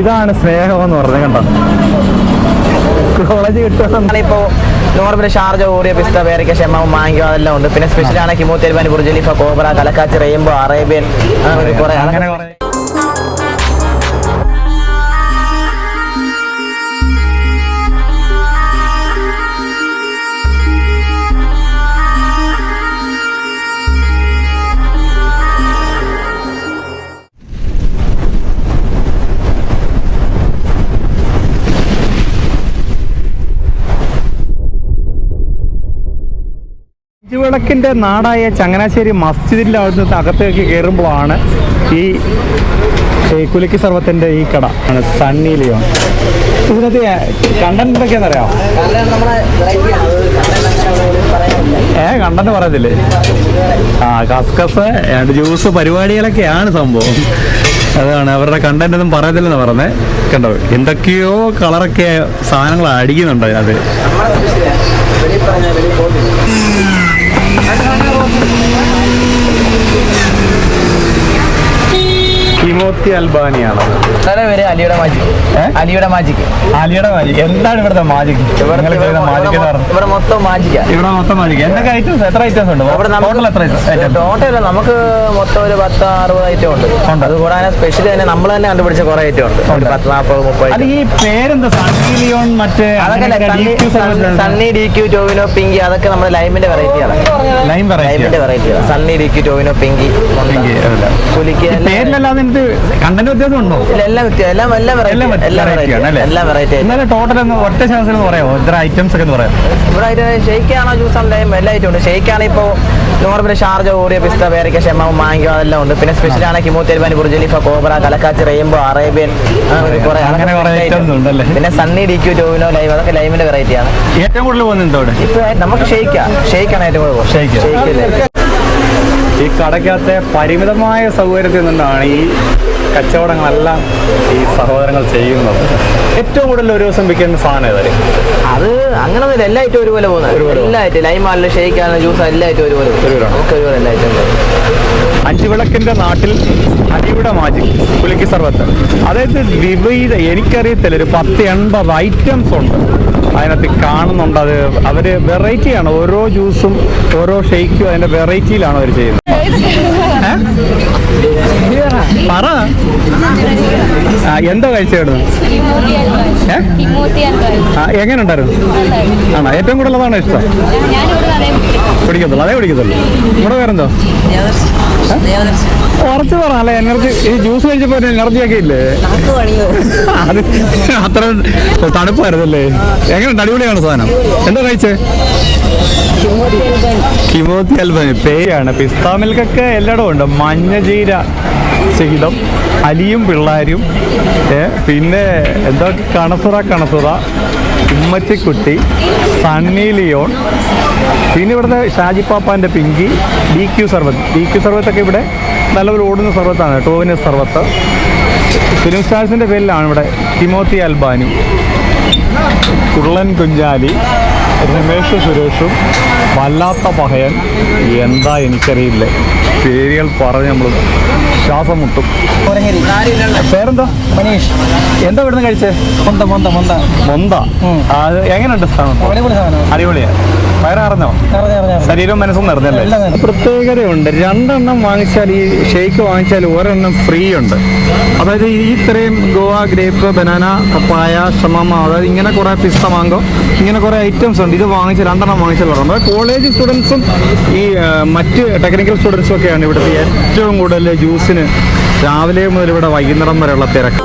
ഇതാണ് സ്നേഹം എന്ന് പറഞ്ഞത് കണ്ടോ? കോളേജ് കിട്ടുമ്പോ നോർമൽ ഷാർജ ഓടിയ പിസ്ത പേരയ്ക്ക ക്ഷമ മാങ്കോ അതെല്ലാം ഉണ്ട്. പിന്നെ സ്പെഷ്യൽ ആണ് കിമോ തെരുവാനി ബുർജലിഫ കോബ്ര കലക്കാച്ച് റെയിൻബോ അറേബ്യൻ അങ്ങനെ കുറെ. അങ്ങനെ നാടായ ചങ്ങനാശ്ശേരി മസ്ജിദിന്റെ അവിടുന്ന് അകത്തേക്ക് കയറുമ്പോഴാണ് ഈ കുലുക്കി സർവത്തിന്റെ ഈ കട. ആണ് സണ്ണി ലിയോൺ. ഇതിനകത്ത് കണ്ടന്റ് എന്തൊക്കെയാണെന്ന് അറിയാം ഏ കണ്ടന്റ് പറയത്തില്ലേ? ആ കസ്കസ് ജ്യൂസ് പരിപാടികളൊക്കെയാണ് സംഭവം. അതാണ് അവരുടെ കണ്ടന്റ് ഒന്നും പറയത്തില്ലെന്ന് പറഞ്ഞേ. കണ്ടോ എന്തൊക്കെയോ കളറൊക്കെ സാധനങ്ങൾ അടിക്കുന്നുണ്ട് അതിനകത്ത്. കിമോത്തി അൽബാനിയാണ് പേര് അലിയുടെ മാജിക്? അലിയുടെ മാജിക് അലിയുടെ മാജിക് എന്താണ് ഇവിടുത്തെ മാജിക് മാജിക് ഇവിടെ മൊത്തം മാജിക്കാ ഇവിടെ മൊത്തം മാജിക് എന്തൊക്കെ ഐറ്റംസ് എത്ര ഐറ്റംസ് ഉണ്ട്? ഇവിടെ ടോട്ടൽ എത്ര ടോട്ടൽ നമുക്ക് മൊത്തം ഒരു പത്ത് അറുപത് ഐറ്റം ഉണ്ട്. അത് കൂടാതെ സ്പെഷ്യൽ തന്നെ നമ്മൾ തന്നെ കണ്ടുപിടിച്ച കുറെ ഐറ്റം ഉണ്ട്. ഒരു പത്ത് നാൽപ്പത് മുപ്പത് ഈ പേരെന്താ? സണ്ണി ലിയോൺ മറ്റേ Sunny D Q Tovino Pinky അതൊക്കെ നമ്മുടെ ലൈമിന്റെ വെറൈറ്റിയാണ് ലൈൻ ലൈമിന്റെ വെറൈറ്റി വെറൈറ്റിയാണ് Sunny D Q Tovino Pinky പുലിക്ക് പേരിലല്ലാതെ കണ്ടന്റ് വ്യത്യാസം ഉണ്ടോ? ഇല്ല, എല്ലാം എല്ലാം വെറൈറ്റി ആണ്? വെറൈറ്റി വെറൈറ്റി എന്നാലും ടോട്ടൽ ഒന്ന് ഒറ്റ ശാസ്ത്രം എന്ന് പറയാമോ? ഇത്ര ഐറ്റംസ് ഒക്കെ പറയാം. ഇവിടെ ആണോ ജ്യൂസ് ആണോ? ലൈം എല്ലാ ഐറ്റം ഉണ്ട്. ഷെയ്ക്ക് ആണ് ഇപ്പോൾ നോർമൽ ഷാർജ ഓടിയ പിസ്ത പേരയ്ക്ക ഷെമാവും മാങ്കോ അതെല്ലാം ഉണ്ട്. പിന്നെ സ്പെഷ്യൽ ആണ് കിമോ ബുർജലിഫ കോബ്ര കലക്കാച്ച് റെയിൻബോ അറേബ്യൻ പിന്നെ Sunny D Q Tovino live അതൊക്കെ ലൈമിന്റെ വെറൈറ്റിയാണ് ഏറ്റവും കൂടുതൽ ഇപ്പൊ നമുക്ക് ഷെയ്ക്കാ. ഷെയ്ക്കാണ് ഏറ്റവും കൂടുതൽ ഈ കടയ്ക്കകത്തെ പരിമിതമായ സൗകര്യത്തിൽ നിന്നാണ് ഈ കച്ചവടങ്ങളെല്ലാം ഈ സഹോദരങ്ങൾ ചെയ്യുന്നത്. ഏറ്റവും കൂടുതൽ ഒരു ദിവസം വിൽക്കുന്ന സാധനം ഏതായാലും അത് ഒന്നും എല്ലാ ഐറ്റം ഒരുപോലെ പോകുന്നത്. ഒരുപോലെ എല്ലാ ഐറ്റം ലൈമാണല്ലോ ഷെയ്ക്കാണ് ജ്യൂസ് എല്ലാ ഐറ്റം ഒരുപോലെ. നമുക്ക് ഒരുപോലെ എല്ലാ ഐറ്റം അഞ്ചുവിളക്കിന്റെ നാട്ടിൽ അരിയുടെ മാജിക് പുലിക്ക് സർവത്ത്. അതായത് വിപരീത എനിക്കറിയത്തില്ല ഒരു പത്ത് എൺപത് ഐറ്റംസ് ഉണ്ട്. അതിനകത്ത് കാണുന്നുണ്ട് അത്. അവർ വെറൈറ്റിയാണ് ഓരോ ജ്യൂസും ഓരോ ഷെയ്ക്കും അതിന്റെ വെറൈറ്റിയിലാണ് അവർ ചെയ്യുന്നത്? പറ. എന്തോ എന്താ എങ്ങനെ ഉണ്ടായിരുന്നു ആണോ? ഏറ്റവും കൂടുതൽ അതാണോ ഇഷ്ടം കുടിക്കത്തുള്ളൂ അതേ കുടിക്കത്തുള്ളൂ. ഇവിടെ വേറെന്തോ? ഉറച്ചു പറ അല്ലെ? എനർജി ഈ ജ്യൂസ് കഴിച്ചപ്പോ എനർജി ഒക്കെ ഇല്ലേ? അത് അത്ര തണുപ്പായിരുന്നല്ലേ? എങ്ങനെ അടിപൊളിയാണ് സാധനം? എന്താ കഴിച്ചേ? കിമോത്തി അൽബനി പേരാണ് പിസ്താ മിൽക്കൊക്കെ എല്ലായിടവും ഉണ്ട്. മഞ്ഞജീര സഹിതം അലിയും പിള്ളാരും പിന്നെ എന്താ കണസുറ കണസുറ ഉമ്മച്ചിക്കുട്ടി സണ്ണി ലിയോൺ പിന്നെ ഇവിടുത്തെ ഷാജി പാപ്പാന്റെ പിങ്കി ഡി ക്യു സർവത്ത്. ഡി ക്യു സർവത്തൊക്കെ ഇവിടെ നല്ലപോലെ ഓടുന്ന സർവത്താണ്. ടോവിന് സർവത്ത്. ഫിലിം സ്റ്റാർസിന്റെ പേരിലാണ് ഇവിടെ തിമോത്തി അൽബാനി കുള്ളൻ കുഞ്ചാലി രമേഷ് സുരേഷും വല്ലാത്ത പഹയൻ എന്താ എനിക്കറിയില്ല. പേരുകൾ പറഞ്ഞ് നമ്മൾ ശ്വാസം മുട്ടും പേരെന്താ? മനീഷ്. എന്താ ഇവിടുന്ന് കഴിച്ചേ? മൊന്ത മൊന്ത മൊന്ത. മൊന്ത? അത് എങ്ങനെയുണ്ട് സാധനം? അടിപൊളി വയററിഞ്ഞോ ശരീരവും മനസ്സും നിറഞ്ഞല്ലേ. പ്രത്യേകതയുണ്ട്. രണ്ടെണ്ണം വാങ്ങിച്ചാൽ ഈ ഷേക്ക് വാങ്ങിച്ചാൽ ഒരെണ്ണം ഫ്രീ ഉണ്ട് അതായത് ഈ ഇത്രയും ഗോവ ഗ്രേപ്പ് ബനാന പപ്പായ ഷമമ അതായത് ഇങ്ങനെ കുറേ പിസ്ത മാങ്കോ ഇങ്ങനെ കുറേ ഐറ്റംസ് ഉണ്ട്. ഇത് വാങ്ങിച്ച് രണ്ടെണ്ണം വാങ്ങിച്ചാൽ പറഞ്ഞു അതായത് കോളേജ് സ്റ്റുഡൻസും ഈ മറ്റ് ടെക്നിക്കൽ സ്റ്റുഡൻസും ഒക്കെയാണ് ഇവിടുത്തെ ഏറ്റവും കൂടുതൽ ജ്യൂസിന് രാവിലെ മുതൽ ഇവിടെ വൈകുന്നേരം വരെയുള്ള തിരക്ക്.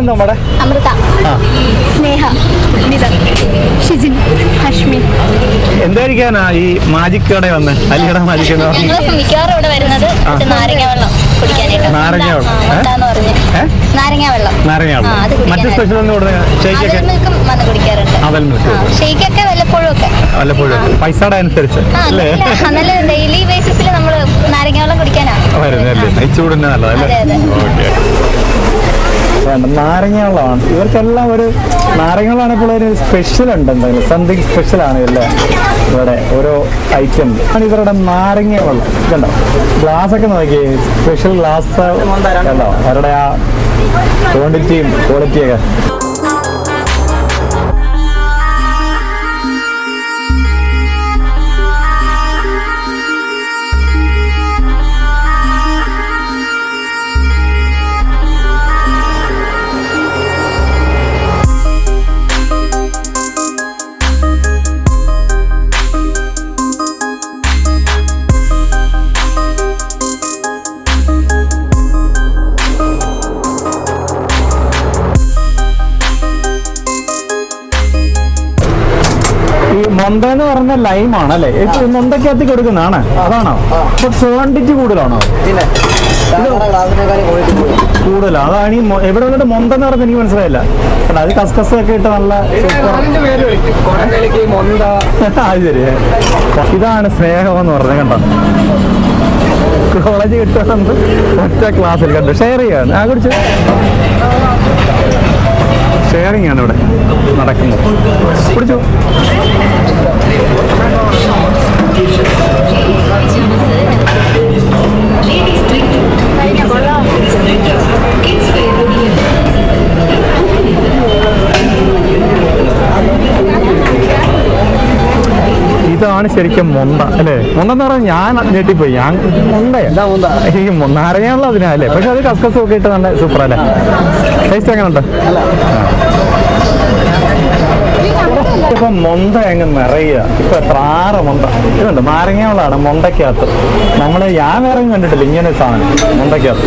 പേരെന്താ നമ്മുടെ അമൃത. സ്നേഹ. ഷിജിൻ. ഹഷ്മി. എന്തായിരിക്കാനാ ഈ മാജിക് കട വന്ന്? അലിയട മാജിക് മിക്കവാറും ഇവിടെ വരുന്നത് നാരങ്ങ വെള്ളം കുടിക്കാനായിട്ട്. നാരങ്ങ വെള്ളം, നാരങ്ങ വെള്ളം. നാരങ്ങയാണ് മറ്റു സ്പെഷ്യൽ ഒന്നും ഇവിടെ ഷേക്കൊക്കെ അവൽ മിൽക്കും വന്ന് കുടിക്കാറുണ്ട്. അവൽ മിൽക്ക്. ആ, ഷെയ്ക്കൊക്കെ വല്ലപ്പോഴും ഒക്കെ. വല്ലപ്പോഴും പൈസയുടെ അനുസരിച്ച് ആ അല്ലേ? നല്ല ഡെയിലി ബേസിസിൽ നമ്മൾ നാരങ്ങ വെള്ളം കുടിക്കാനാ. വരുന്നല്ലേ നല്ലതല്ലേ? ഓക്കെ നാരങ്ങകളാണ് ഇവർക്കെല്ലാം ഒരു നാരങ്ങകളാണ് ഇപ്പോൾ ഒരു സ്പെഷ്യൽ ഉണ്ട് എന്തെങ്കിലും സംതിങ് സ്പെഷ്യൽ ആണ് അല്ലേ ഇവിടെ ഓരോ ഐറ്റം. ആണ് ഇവരുടെ നാരങ്ങ വെള്ളം ഇതുണ്ടോ? ഗ്ലാസ് ഒക്കെ നോക്കി. സ്പെഷ്യൽ ഗ്ലാസ് കണ്ടോ അവരുടെ ആ ക്വാണ്ടിറ്റിയും ക്വാളിറ്റിയൊക്കെ ഈ എന്ന് പറഞ്ഞ ലൈമാണ് അല്ലേ ഇത് മുണ്ടക്കാത്തി കൊടുക്കുന്നതാണ്. അതാണോ? അപ്പൊ ക്വാണ്ടിറ്റി കൂടുതലാണോ? പിന്നെ കൂടുതലാണ് അതാണ് ഈ എവിടെ വന്നിട്ട് മൊന്ത എന്ന് എനിക്ക് മനസ്സിലായില്ല. കേട്ടോ അത് കസ്കസ് ഒക്കെ ഇട്ട് നല്ല അത് ശരി. ഇതാണ് സ്നേഹം എന്ന് പറഞ്ഞത് കണ്ടോ? കോളേജ് കിട്ടുന്നത് ഒറ്റ ക്ലാസ്സിൽ കണ്ടു. ഷെയർ ചെയ്യാണ്. ആ കുറിച്ച് ഷെയറിങ് ആണ് ഇവിടെ നടക്കുന്നത്. കുടിച്ചു. ഇതാണ് ശരിക്കും മൊന്ത അല്ലേ? മൊന്ത എന്ന് പറഞ്ഞാൽ ഞാൻ ഞെട്ടിപ്പോയി. ഞാൻ മൊന്തയാ ഈ അതിനാ അതിനല്ലേ പക്ഷെ അത് കസ്കസും ഒക്കെ ഇട്ട് നല്ല സൂപ്പർ അല്ലേ? ടേസ്റ്റ് എങ്ങനെ ഉണ്ട് ഇപ്പൊ മൊന്ത അങ്ങ് നിറയ ഇപ്പൊ ആറ് മൊന്ത ഇതുണ്ട് നാരങ്ങകളാണ് മൊണ്ടക്കകത്ത് നമ്മൾ ഞാൻ വേറെ കണ്ടിട്ടില്ല ഇങ്ങനെ സാധനം. മൊന്തക്കകത്ത്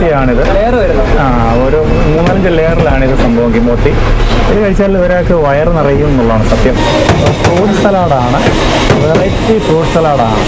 കിമോത്തിയാണിത് ആ ഒരു മൂന്നഞ്ച് ലെയറിലാണ് ഇത് സംഭവം കിമോത്തി ഇത് കഴിച്ചാൽ ഒരാൾക്ക് വയറ് നിറയും എന്നുള്ളതാണ് സത്യം. ഫ്രൂട്ട് സലാഡാണ്. Variety fruit സലാഡാണ്.